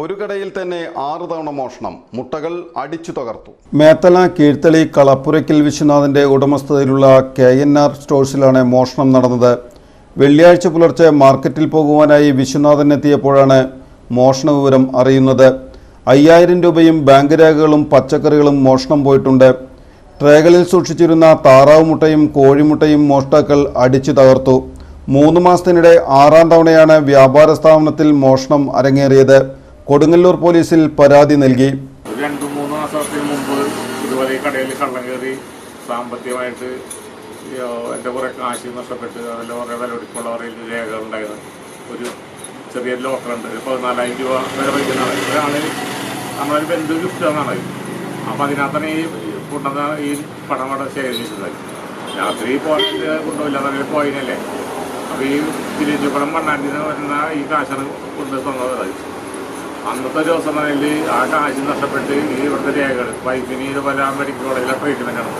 ഒരു കടയിൽ തന്നെ ആറ് തവണ മോഷണം. മുട്ടകൾ അടിച്ചു തകർത്തു. മേത്തല കീഴ്ത്തളി കളപ്പുരയ്ക്കൽ വിശ്വനാഥന്റെ ഉടമസ്ഥതയിലുള്ള കെ എൻ ആർ സ്റ്റോഴ്സിലാണ് മോഷണം നടന്നത്. വെള്ളിയാഴ്ച പുലർച്ചെ മാർക്കറ്റിൽ പോകുവാനായി വിശ്വനാഥൻ എത്തിയപ്പോഴാണ് മോഷണ വിവരം അറിയുന്നത്. അയ്യായിരം രൂപയും ബാങ്ക് രേഖകളും പച്ചക്കറികളും മോഷണം പോയിട്ടുണ്ട്. ട്രേകളിൽ സൂക്ഷിച്ചിരുന്ന താറാവ് മുട്ടയും കോഴിമുട്ടയും മോഷ്ടാക്കൾ അടിച്ചു തകർത്തു. മൂന്ന് മാസത്തിനിടെ ആറാം തവണയാണ് വ്യാപാര സ്ഥാപനത്തിൽ മോഷണം അരങ്ങേറിയത്. കൊടുങ്ങല്ലൂർ പോലീസിൽ പരാതി നൽകി. രണ്ടു മൂന്ന് മാസത്തിന് മുമ്പ് ഈ കടയിൽ കള്ളം കയറി സാമ്പത്തികമായിട്ട് എന്റെ കുറേ കാശ് നഷ്ടപ്പെട്ട് അതിൽ കുറേ വിലപിടിപ്പുള്ള കുറേ രേഖകളുണ്ടായിരുന്നു ഒരു ചെറിയ ലോക്കറുണ്ട് ഒരു പതിനാലായിരം രൂപ വില വയ്ക്കുന്ന ഒരാൾ നമ്മളൊരു ബന്ധു ഗിഫ്റ്റ് തന്നാണ് അപ്പം അതിനകത്താണ് ഈ കൊണ്ടുവന്ന ഈ പണം അവിടെ ശേഖരിച്ചത് രാത്രി പോയിട്ട് കൊണ്ടുപോയില്ല പോയിനല്ലേ അപ്പോൾ ഈ തിരിച്ചു പണം മണ്ണാണ്ടിൽ വരുന്ന ഈ കാശാണ് കൊണ്ട് തന്നത്. അന്നത്തെ ദിവസം തന്നെ ആ കാശ് നഷ്ടപ്പെട്ട് ഈ ഇവിടുത്തെ രേഖകൾ വൈഫിന് ഇതുപോലെ മെഡിക്കൽ ട്രീറ്റ്മെന്റ് ആണ്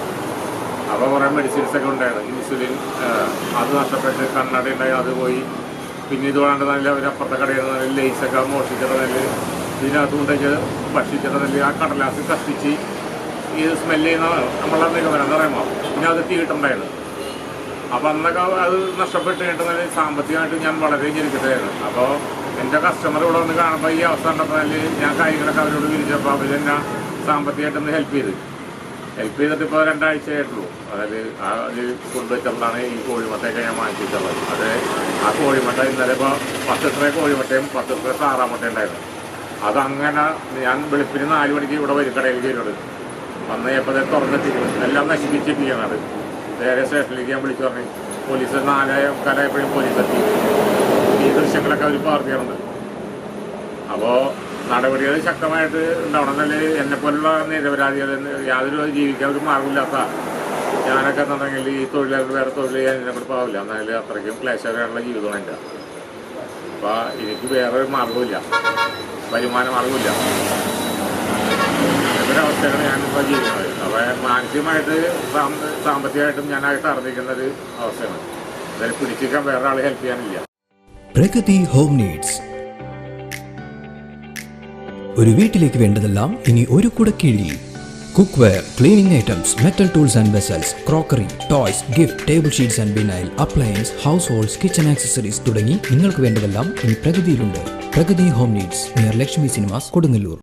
അപ്പോൾ കുറേ മെഡിസിൻസ് ഒക്കെ ഉണ്ടായിരുന്നു. ഇൻസുലിൻ അത് നഷ്ടപ്പെട്ട് കണ്ണട ഉണ്ടായി അത് പോയി. പിന്നെ ഇത് വേണ്ട നല്ല ഒരു അപ്പുറത്തെ കടയിൽ നിന്ന് നല്ല ലേസൊക്കെ മോഷിച്ചിട്ട് നെല്ല് ഇതിനകത്ത് കൊണ്ടേക്ക് ഭക്ഷിച്ചിട്ട് നെല്ല് ആ കടലാസ് കത്തിച്ച് ഈ സ്മെല്ല് ചെയ്യുന്ന നമ്മളെ നിഗമനം എന്ന് പറയുമ്പോൾ പിന്നെ അത് തീട്ടുണ്ടായിരുന്നു അപ്പം അന്നൊക്കെ അത് നഷ്ടപ്പെട്ട് കിട്ടുന്നത് സാമ്പത്തികമായിട്ട് ഞാൻ വളരെ ഞെരുക്കത്തായിരുന്നു അപ്പോൾ എന്റെ കസ്റ്റമർ ഇവിടെ വന്ന് കാണുമ്പോൾ ഈ അവസ്ഥ കണ്ടപ്പോൾ ഞാൻ കാര്യങ്ങളൊക്കെ അവരോട് വിരിച്ചപ്പോൾ അവർ എന്നെ സാമ്പത്തികമായിട്ടൊന്ന് ഹെൽപ്പ് ചെയ്ത്. ഹെൽപ്പ് ചെയ്തിട്ട് ഇപ്പോൾ രണ്ടാഴ്ചയായിട്ടുള്ളൂ. അതായത് ആ അതിൽ കൊണ്ടുവച്ചിട്ടുള്ളതാണ് ഈ കോഴിമുട്ടയൊക്കെ ഞാൻ വാങ്ങിച്ചിട്ടുള്ളത്. അത് ആ കോഴിമുട്ട ഇന്നലെ ഇപ്പോൾ പത്ത് ട്രേ കോഴിമുട്ടയും പത്ത് ട്രേ താറാമുട്ട ഉണ്ടായിരുന്നു. അതങ്ങനെ ഞാൻ വെളുപ്പിന് നാല് മണിക്ക് ഇവിടെ വരും കടയിൽ കയറിയോട്. വന്ന് എപ്പോഴേ തുറന്നെത്തിക്കണം എല്ലാം നശിപ്പിച്ചിരിക്കുകയാണ് അത്. നേരെ സ്റ്റേഷനിലേക്ക് ഞാൻ വിളിച്ചു പറഞ്ഞു. പോലീസ് നാലായ മുക്കാലായപ്പോഴും പോലീസ് എത്തി. ദൃശ്യങ്ങളൊക്കെ അവർ പകർത്തിയിട്ടുണ്ട് അപ്പോൾ നടപടികൾ ശക്തമായിട്ട് ഉണ്ടാവണം. എന്നല്ലേ എന്നെ പോലുള്ള നിരപരാധികൾ യാതൊരു ജീവിക്കാൻ ഒരു മാർഗമില്ലാത്ത ഞാനൊക്കെ എന്നുണ്ടെങ്കിൽ ഈ തൊഴിലാളികൾ വേറെ തൊഴിൽ ചെയ്യാൻ എന്നെ കൂടെ പാവില്ല എന്നാലും അത്രയ്ക്കും ക്ലേശകരമുള്ള ജീവിതമാണ് എന്റെ. അപ്പോൾ എനിക്ക് വേറെ ഒരു മാർഗമില്ല വരുമാന മാർഗമില്ല ഒരവസ്ഥയാണ് ഞാനിപ്പോൾ ജീവിക്കുന്നത്. അപ്പോൾ മാനസികമായിട്ട് സാമ്പ- സാമ്പത്തികമായിട്ടും ഞാനായിട്ട് അറിഞ്ഞിരിക്കുന്ന ഒരു അവസ്ഥയാണ്. അതിൽ പിടിച്ചിരിക്കാൻ വേറെ ആൾ ഹെൽപ്പ് ചെയ്യാനില്ല. Pragathi home needs. ഒരു വീട്ടിലേക്ക് വേണ്ടതെല്ലാം ഇനി ഒരു കുടക്കീഴിൽ cookware cleaning items metal tools and vessels crockery toys gift table sheets and vinyl appliance households kitchen accessories തുടങ്ങി നിങ്ങൾക്ക് വേണ്ടതെല്ലാം ഇനി പ്രകൃതിയിലുണ്ട്. Prakriti home needs near Lakshmi Cinemas Kodungallur.